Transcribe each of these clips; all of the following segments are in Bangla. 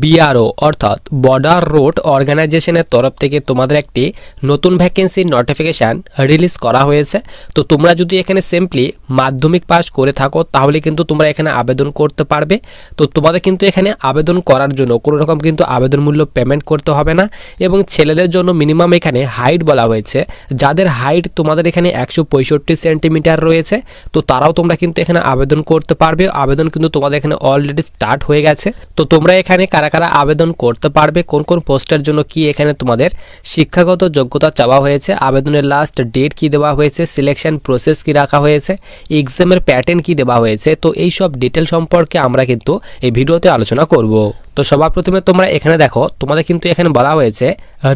বিআরও, অর্থাৎ বর্ডার রোড অর্গানাইজেশনের তরফ থেকে তোমাদের একটি নতুন ভ্যাকেন্সির নোটিফিকেশান রিলিজ করা হয়েছে। তো তোমরা যদি এখানে সিম্পলি মাধ্যমিক পাস করে থাকো, তাহলে কিন্তু তোমরা এখানে আবেদন করতে পারবে। তো তোমাদের কিন্তু এখানে আবেদন করার জন্য কোনো রকম কিন্তু আবেদন মূল্য পেমেন্ট করতে হবে না এবং ছেলেদের জন্য মিনিমাম এখানে হাইট বলা হয়েছে, যাদের হাইট তোমাদের এখানে একশো পঁয়ষট্টি সেন্টিমিটার রয়েছে। তো তারাও তোমরা কিন্তু এখানে আবেদন করতে পারবে। আবেদন কিন্তু তোমাদের এখানে অলরেডি স্টার্ট হয়ে গেছে। তো তোমরা এখানে কারা কারা আবেদন করতে পারবে, কোন কোন পোস্টের জন্য কি এখানে তোমাদের শিক্ষাগত যোগ্যতা চাওয়া হয়েছে, আবেদনের লাস্ট ডেট কি দেওয়া হয়েছে সিলেকশন প্রসেস কি রাখা হয়েছে এক্সামের প্যাটার্ন কি দেওয়া হয়েছে, তো এই সব ডিটেল সম্পর্কে আমরা কিন্তু এই ভিডিওতে আলোচনা করব। তো সবার প্রথমে তোমরা এখানে দেখো, তোমাদের কিন্তু এখানে বলা হয়েছে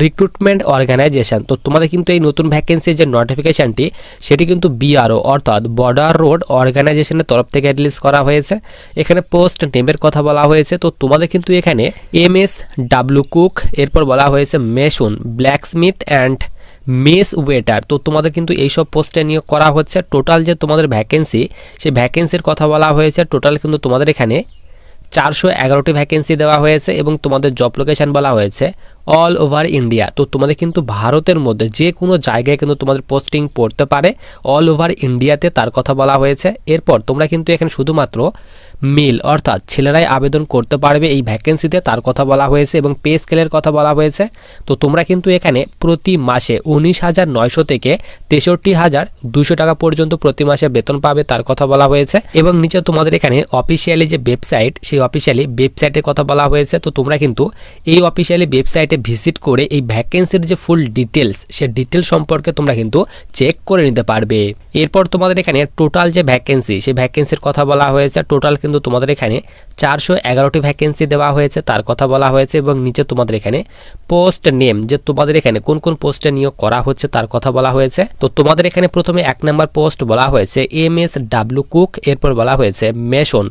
রিক্রুটমেন্ট অর্গানাইজেশন তো তোমাদের কিন্তু এই নতুন ভ্যাকেন্সির যে নোটিফিকেশানটি সেটি কিন্তু বিআরও অর্থাৎ বর্ডার রোড অর্গানাইজেশনের তরফ থেকে রিলিজ করা হয়েছে। এখানে পোস্ট নেমের কথা বলা হয়েছে। তো তোমাদের কিন্তু এখানে এম এস ডাব্লু কুক এরপর বলা হয়েছে mason blacksmith and mess waiter তো তোমাদের কিন্তু এইসব পোস্টে নিয়োগ করা হচ্ছে। টোটাল যে তোমাদের ভ্যাকেন্সি সেই ভ্যাকেন্সির কথা বলা হয়েছে। টোটাল কিন্তু তোমাদের এখানে চারশো এগারোটি ভ্যাকেন্সি দেওয়া হয়েছে এবং তোমাদের জব লোকেশান বলা হয়েছে। অল ওভার ইন্ডিয়া তো তোমাদের কিন্তু ভারতের মধ্যে যে কোনো জায়গায় কিন্তু তোমাদের পোস্টিং পড়তে পারে। অল ওভার ইন্ডিয়াতে তার কথা বলা হয়েছে। এরপর তোমরা কিন্তু এখানে শুধুমাত্র মেল অর্থাৎ ছেলেরাই আবেদন করতে পারবে এই ভ্যাকেন্সিতে তার কথা বলা হয়েছে এবং পে স্কেলের কথা বলা হয়েছে। তো তোমরা কিন্তু এখানে প্রতি মাসে উনিশ হাজার নয়শো থেকে তেষট্টি হাজার দুশো টাকা পর্যন্ত প্রতি মাসে বেতন পাবে তার কথা বলা হয়েছে। এবং নিচে তোমাদের এখানে অফিসিয়ালি যে ওয়েবসাইট সেই অফিসিয়ালি ওয়েবসাইটের কথা বলা হয়েছে। তো তোমরা কিন্তু এই অফিসিয়ালি ওয়েবসাইটে ভিজিট করে এই ভ্যাকেন্সির যে ফুল ডিটেলস সে ডিটেল সম্পর্কে তোমরা কিন্তু চেক করে নিতে পারবে। এরপর তোমাদের এখানে টোটাল যে ভ্যাকেন্সি সেই ভ্যাকেন্সির কথা বলা হয়েছে। টোটাল কিন্তু তোমাদের এখানে চারশো এগারোটি ভ্যাকেন্সি দেওয়া হয়েছে, তার কথা বলা হয়েছে এবং নিচে তোমাদের এখানে পোস্ট নেম যে তোমাদের এখানে কোন কোন পোস্টে নিয়োগ করা হচ্ছে, তার কথা বলা হয়েছে। তো তোমাদের এখানে প্রথমে এক নম্বর পোস্ট বলা হয়েছে এম এস ডাব্লু কুক এরপর বলা হয়েছে মেশন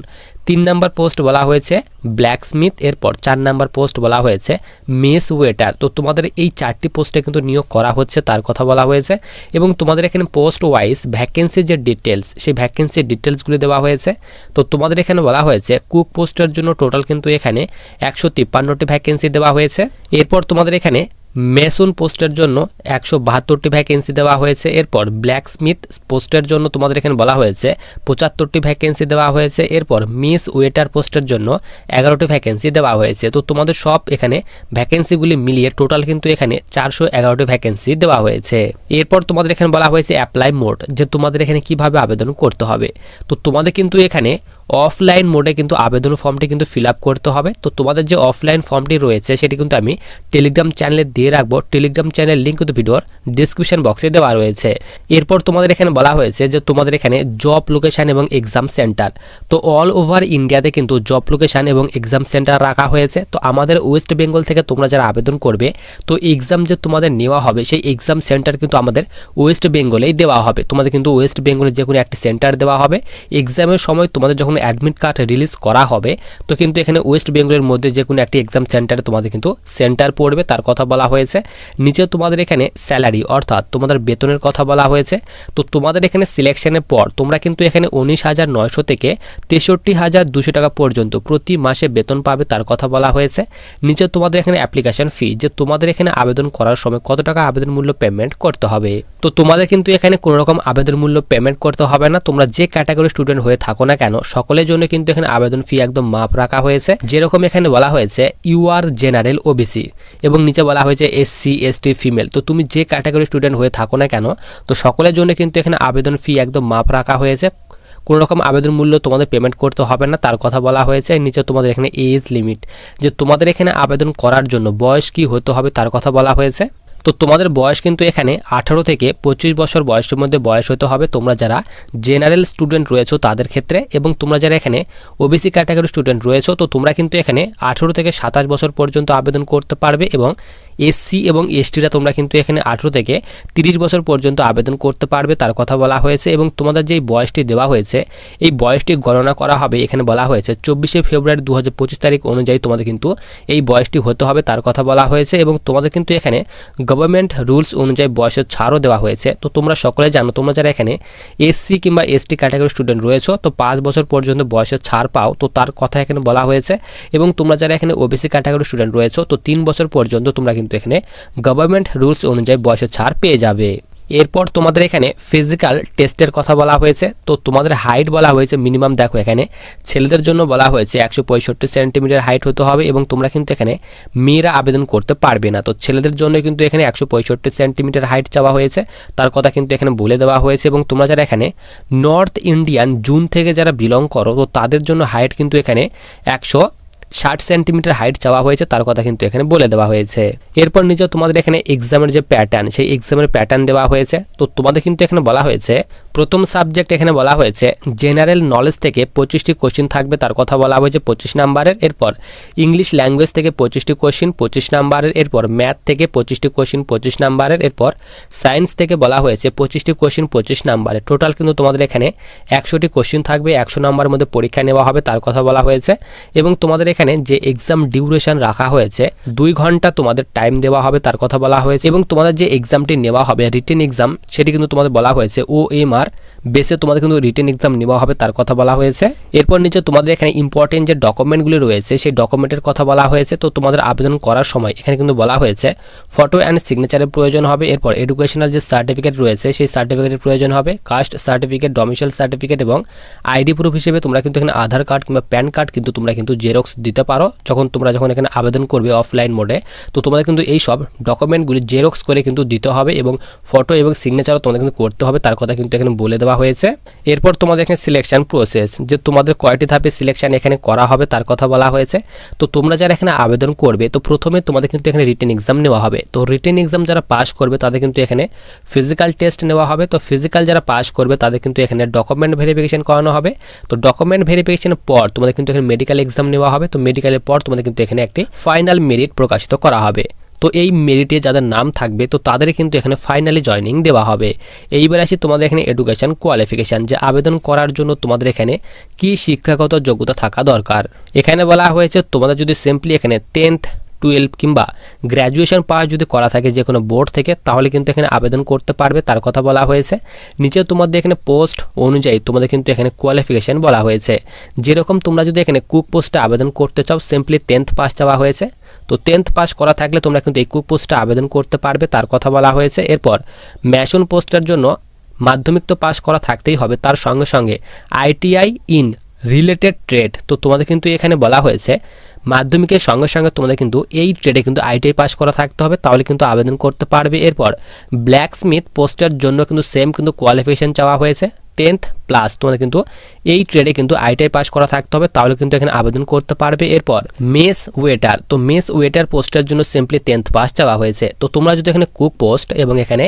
তিন নাম্বার পোস্ট বলা হয়েছে ব্ল্যাকস্মিথ, এরপর চার নাম্বার পোস্ট বলা হয়েছে মেস ওয়েটার। তো তোমাদের এই চারটি পোস্টে কিন্তু নিয়োগ করা হচ্ছে, তার কথা বলা হয়েছে। এবং তোমাদের এখানে পোস্ট ওয়াইজ ভ্যাকেন্সির যে ডিটেলস সেই ভ্যাকেন্সির ডিটেলসগুলি দেওয়া হয়েছে। তো তোমাদের এখানে বলা হয়েছে কুক পোস্টের জন্য টোটাল কিন্তু এখানে একশো তিপ্পান্নটি ভ্যাকেন্সি দেওয়া হয়েছে। এরপর তোমাদের এখানে মেসুন পোস্টের জন্য একশো বাহাত্তরটি ভ্যাকেন্সি দেওয়া হয়েছে। এরপর ব্ল্যাক স্মিথ পোস্টের জন্য তোমাদের এখানে বলা হয়েছে পঁচাত্তরটি ভ্যাকেন্সি দেওয়া হয়েছে। এরপর মিস ওয়েটার পোস্টের জন্য এগারোটি ভ্যাকেন্সি দেওয়া হয়েছে। তো তোমাদের সব এখানে ভ্যাকেন্সিগুলি মিলিয়ে টোটাল কিন্তু এখানে চারশো এগারোটি ভ্যাকেন্সি দেওয়া হয়েছে। এরপর তোমাদের এখানে বলা হয়েছে অ্যাপ্লাই মোড যে তোমাদের এখানে কীভাবে আবেদন করতে হবে। তো তোমাদের কিন্তু এখানে অফলাইন মোডে কিন্তু আবেদন ফর্মটি কিন্তু ফিল করতে হবে। তো তোমাদের যে অফলাইন ফর্মটি রয়েছে, সেটি কিন্তু আমি টেলিগ্রাম চ্যানেলে দিয়ে রাখব। টেলিগ্রাম চ্যানেল লিঙ্ক কিন্তু ভিডিওর ডিসক্রিপশন বক্সে দেওয়া রয়েছে। এরপর তোমাদের এখানে বলা হয়েছে যে, তোমাদের এখানে জব লোকেশান এবং এক্সাম সেন্টার তো অল ওভার ইন্ডিয়াতে কিন্তু জব লোকেশান এবং এক্সাম সেন্টার রাখা হয়েছে। তো আমাদের ওয়েস্ট বেঙ্গল থেকে তোমরা যারা আবেদন করবে, তো এক্সাম যে তোমাদের নেওয়া হবে, সেই এক্সাম সেন্টার কিন্তু আমাদের ওয়েস্ট বেঙ্গলেই দেওয়া হবে। তোমাদের কিন্তু ওয়েস্ট বেঙ্গলের যে কোনো একটি সেন্টার দেওয়া হবে। এক্সামের সময় তোমাদের যখন অ্যাডমিট কার্ড রিলিজ করা হবে, তো কিন্তু এখানে ওয়েস্ট বেঙ্গলের মধ্যে যে কোনো একটি এক্সাম সেন্টারে তোমাদের কিন্তু সেন্টার পড়বে, তার কথা বলা হয়েছে। নিচে তোমাদের এখানে স্যালারি অর্থাৎ তোমাদের বেতনের কথা বলা হয়েছে। তো তোমাদের এখানে সিলেকশনের পর তোমরা কিন্তু এখানে উনিশ হাজার নয়শো থেকে তেষট্টি হাজার দুশো টাকা পর্যন্ত প্রতি মাসে বেতন পাবে, তার কথা বলা হয়েছে। নিচে তোমাদের এখানে অ্যাপ্লিকেশন ফি যে তোমাদের এখানে আবেদন করার সময় কত টাকা আবেদন মূল্য পেমেন্ট করতে হবে। তো তোমাদের কিন্তু এখানে কোনো রকম আবেদন মূল্য পেমেন্ট করতে হবে না, তোমরা যে ক্যাটাগরি স্টুডেন্ট হয়ে থাকো না কেন সকলের জন্য কিন্তু এখানে আবেদন ফি একদম মাপ রাখা হয়েছে। যেরকম এখানে বলা হয়েছে ইউ আর জেনারেল ওবিসি এবং নিচে বলা হয়েছে এসসি এসটি ফিমেল তো তুমি যে ক্যাটাগরি স্টুডেন্ট হয়ে থাকো না কেন, তো সকলের জন্য কিন্তু এখানে আবেদন ফি একদম মাপ রাখা হয়েছে। কোনো রকম আবেদন মূল্য তোমাদের পেমেন্ট করতে হবে না, তার কথা বলা হয়েছে। নিচে তোমাদের এখানে এজ লিমিট যে তোমাদের এখানে আবেদন করার জন্য বয়স কি হতে হবে, তার কথা বলা হয়েছে। তো তোমাদের বয়স কিন্তু এখানে আঠারো থেকে পঁচিশ বছর বয়সের মধ্যে বয়স হতে হবে। তোমরা যারা জেনারেল স্টুডেন্ট রয়েছো তাদের ক্ষেত্রে এবং তোমরা যারা এখানে ওবিসি ক্যাটাগরি স্টুডেন্ট রয়েছো, তো তোমরা কিন্তু এখানে আঠেরো থেকে সাতাশ বছর পর্যন্ত আবেদন করতে পারবে এবং এসসি এবং এসটিরা তোমরা কিন্তু এখানে আঠেরো থেকে তিরিশ বছর পর্যন্ত আবেদন করতে পারবে, তার কথা বলা হয়েছে এবং তোমাদের যেই বয়সটি দেওয়া হয়েছে, এই বয়সটি গণনা করা হবে এখানে বলা হয়েছে চব্বিশে ফেব্রুয়ারি দু হাজার পঁচিশ তারিখ অনুযায়ী তোমাদের কিন্তু এই বয়সটি হতে হবে, তার কথা বলা হয়েছে এবং তোমাদের কিন্তু এখানে গভর্নমেন্ট রুলস অনুযায়ী বয়সের ছাড়ও দেওয়া হয়েছে। তো তোমরা সকলে জানো, তোমরা যারা এখানে এসসি কিংবা এসটি ক্যাটাগরি স্টুডেন্ট রয়েছো, তো পাঁচ বছর পর্যন্ত বয়সের ছাড় পাও, তো তার কথা এখানে বলা হয়েছে এবং তোমরা যারা এখানে ওবিসি ক্যাটাগরি স্টুডেন্ট রয়েছো, তো তিন বছর পর্যন্ত তোমরা কিন্তু এখানে গভর্নমেন্ট রুলস অনুযায়ী বয়সের ছাড় পেয়ে যাবে। এরপর তোমাদের এখানে ফিজিক্যাল টেস্টের কথা বলা হয়েছে। তো তোমাদের হাইট বলা হয়েছে মিনিমাম দেখো এখানে, ছেলেদের জন্য বলা হয়েছে একশো পঁয়ষট্টি সেন্টিমিটার হাইট হতে হবে এবং তোমরা কিন্তু এখানে মেয়েরা আবেদন করতে পারবে না। তো ছেলেদের জন্য কিন্তু এখানে একশো পঁয়ষট্টি সেন্টিমিটার হাইট চাওয়া হয়েছে। তার কথা কিন্তু এখানে বলে দেওয়া হয়েছে এবং তোমরা যারা এখানে নর্থ ইন্ডিয়ান জুন থেকে যারা বিলং করো, তো তাদের জন্য হাইট কিন্তু এখানে একশো ষাট সেন্টিমিটার হাইট চাওয়া হয়েছে, তার কথা কিন্তু এখানে বলে দেওয়া হয়েছে। এরপর নিজে তোমাদের এখানে এক্সামের যে প্যাটার্ন সেই এক্সামের প্যাটার্ন দেওয়া হয়েছে। তো তোমাদের কিন্তু এখানে বলা হয়েছে প্রথম সাবজেক্ট এখানে বলা হয়েছে জেনারেল নলেজ থেকে পঁচিশটি কোশ্চিন থাকবে, তার কথা বলা হয়েছে পঁচিশ নাম্বারের এরপর ইংলিশ ল্যাঙ্গুয়েজ থেকে পঁচিশটি কোশ্চিন পঁচিশ নাম্বারের এরপর ম্যাথ থেকে পঁচিশটি কোশ্চিন পঁচিশ নাম্বারের এরপর সায়েন্স থেকে বলা হয়েছে পঁচিশটি কোশ্চিন পঁচিশ নাম্বারের। টোটাল কিন্তু তোমাদের এখানে একশোটি কোশ্চিন থাকবে, একশো নাম্বারের মধ্যে পরীক্ষা নেওয়া হবে, তার কথা বলা হয়েছে। এবং তোমাদের এখানে যে এক্সাম ডিউরেশন রাখা হয়েছে, দুই ঘণ্টা তোমাদের টাইম দেওয়া হবে, তার কথা বলা হয়েছে। এবং তোমাদের যে এক্সামটি নেওয়া হবে রিটেন এক্সাম সেটি কিন্তু তোমাদের বলা হয়েছে ও এম আর বেসে তোমাদের কিন্তু রিটেন এক্সাম নেওয়া হবে, তার কথা বলা হয়েছে। এরপর নিচে তোমাদের এখানে ইম্পর্টেন্ট যে ডকুমেন্টগুলি রয়েছে, সেই ডকুমেন্টের কথা বলা হয়েছে। তো তোমাদের আবেদন করার সময় এখানে কিন্তু বলা হয়েছে ফটো অ্যান্ড সিগনেচারের প্রয়োজন হবে। এরপর এডুকেশনাল যে সার্টিফিকেট রয়েছে, সেই সার্টিফিকেটের প্রয়োজন হবে। কাস্ট সার্টিফিকেট ডমিসাইল সার্টিফিকেট এবং আইডি প্রুফ হিসেবে তোমরা কিন্তু এখানে আধার কার্ড কিংবা প্যান কার্ড কিন্তু তোমরা কিন্তু জেরক্স দিতে পারো। যখন তোমরা যখন এখানে আবেদন করবে অফলাইন মোডে তো তোমাদের কিন্তু এই সব ডকুমেন্টগুলি জেরক্স করে কিন্তু দিতে হবে এবং ফটো এবং সিগনেচারও তোমাদের কিন্তু করতে হবে। তার কথা কিন্তু এখানে বলে দেওয়া হয়েছে। এরপর তোমাদের এখানে সিলেকশন প্রসেস যে তোমাদের কয়টি ধাপে সিলেকশন এখানে করা হবে তার কথা বলা হয়েছে। তো তোমরা যারা এখানে আবেদন করবে, তো প্রথমে তোমাদের কিন্তু এখানে রিটেন এক্সাম নেওয়া হবে। তো রিটেন এক্সাম যারা পাস করবে, তাদের কিন্তু এখানে ফিজিক্যাল টেস্ট নেওয়া হবে। তো ফিজিক্যাল যারা পাস করবে, তাদের কিন্তু এখানে ডকুমেন্ট ভেরিফিকেশন করানো হবে। তো ডকুমেন্ট ভেরিফিকেশনের পর তোমাদের কিন্তু এখানে মেডিকেল এক্সাম নেওয়া হবে। তো মেডিকেলের পর তোমাদের কিন্তু এখানে একটি ফাইনাল মেরিট প্রকাশিত করা হবে। তো এই মেরিটে যাদের নাম থাকবে, তো তাদের কিন্তু এখানে ফাইনালি জয়নিং দেওয়া হবে। এইবার আসি তোমাদের এখানে এডুকেশান কোয়ালিফিকেশান যে আবেদন করার জন্য তোমাদের এখানে কি শিক্ষাগত যোগ্যতা থাকা দরকার। এখানে বলা হয়েছে, তোমাদের যদি সিম্পলি এখানে টেন্থ টুয়েলভ কিংবা গ্র্যাজুয়েশন পাস যদি করা থাকে যে কোনো বোর্ড থেকে, তাহলে কিন্তু এখানে আবেদন করতে পারবে, তার কথা বলা হয়েছে। নিচে তোমাদের এখানে পোস্ট অনুযায়ী তোমাদের কিন্তু এখানে কোয়ালিফিকেশান বলা হয়েছে। যেরকম তোমরা যদি এখানে কুক পোস্টে আবেদন করতে চাও সিম্পলি টেন্থ পাস চাওয়া হয়েছে। তো টেন্থ পাস করা থাকলে তোমরা কিন্তু এই কুক পোস্টে আবেদন করতে পারবে, তার কথা বলা হয়েছে। এরপর, ম্যাশন পোস্টের জন্য মাধ্যমিক তো পাস করা থাকতেই হবে, তার সঙ্গে সঙ্গে আইটিআই ইন রিলেটেড ট্রেড তো তোমাদের কিন্তু এখানে বলা হয়েছে। মাধ্যমিকের সঙ্গে সঙ্গে তোমাদের কিন্তু এই ট্রেডে কিন্তু আইটিআই পাস করা থাকতে হবে, তাহলে কিন্তু আবেদন করতে পারবে। এরপর ব্ল্যাক স্মিথ পোস্টের জন্য কিন্তু সেম কিন্তু কোয়ালিফিকেশন চাওয়া হয়েছে টেন্থ প্লাস তোমাদের কিন্তু এই ট্রেডে কিন্তু আইটিআই পাস করা থাকতে হবে, তাহলে কিন্তু এখানে আবেদন করতে পারবে। এরপর মেস ওয়েটার তো মেস ওয়েটার পোস্টের জন্য সিম্পলি টেন্থ পাস চাওয়া হয়েছে। তো তোমরা যদি এখানে কুক পোস্ট এবং এখানে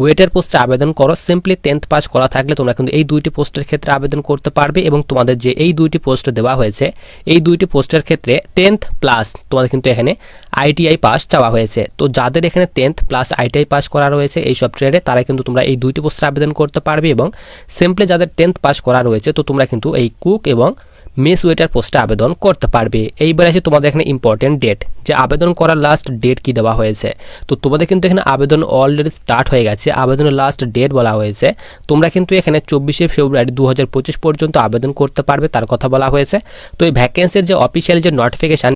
ওয়েটার পোস্টে আবেদন করো। সিম্পলি টেন্থ পাস করা থাকলে তোমরা কিন্তু এই দুইটি পোস্টের ক্ষেত্রে আবেদন করতে পারবে এবং তোমাদের যে এই দুইটি পোস্ট দেওয়া হয়েছে, এই দুইটি পোস্টের ক্ষেত্রে টেন্থ প্লাস তোমাদের কিন্তু এখানে আইটিআই পাস চাওয়া হয়েছে। তো যাদের এখানে টেন্থ প্লাস আইটিআই পাস করা রয়েছে এই সব ট্রেডে তারা কিন্তু তোমরা এই দুইটি পোস্টে আবেদন করতে পারবে এবং সিম্পলি যাদের টেন্থ পাস করা রয়েছে, তো তোমরা কিন্তু এই কুক এবং মেস ওয়েটার পোস্টে আবেদন করতে পারবে। এইবার আছে তোমাদের এখানে ইম্পর্টেন্ট ডেট যে আবেদন করার লাস্ট ডেট কি দেওয়া হয়েছে? তো তোমাদের কিন্তু এখানে আবেদন অলরেডি স্টার্ট হয়ে গেছে। আবেদনের লাস্ট ডেট বলা হয়েছে। তোমরা কিন্তু এখানে চব্বিশে ফেব্রুয়ারি দু হাজার পঁচিশ পর্যন্ত আবেদন করতে পারবে, তার কথা বলা হয়েছে। তো এই ভ্যাকেন্সির যে অফিসিয়াল যে নোটিফিকেশান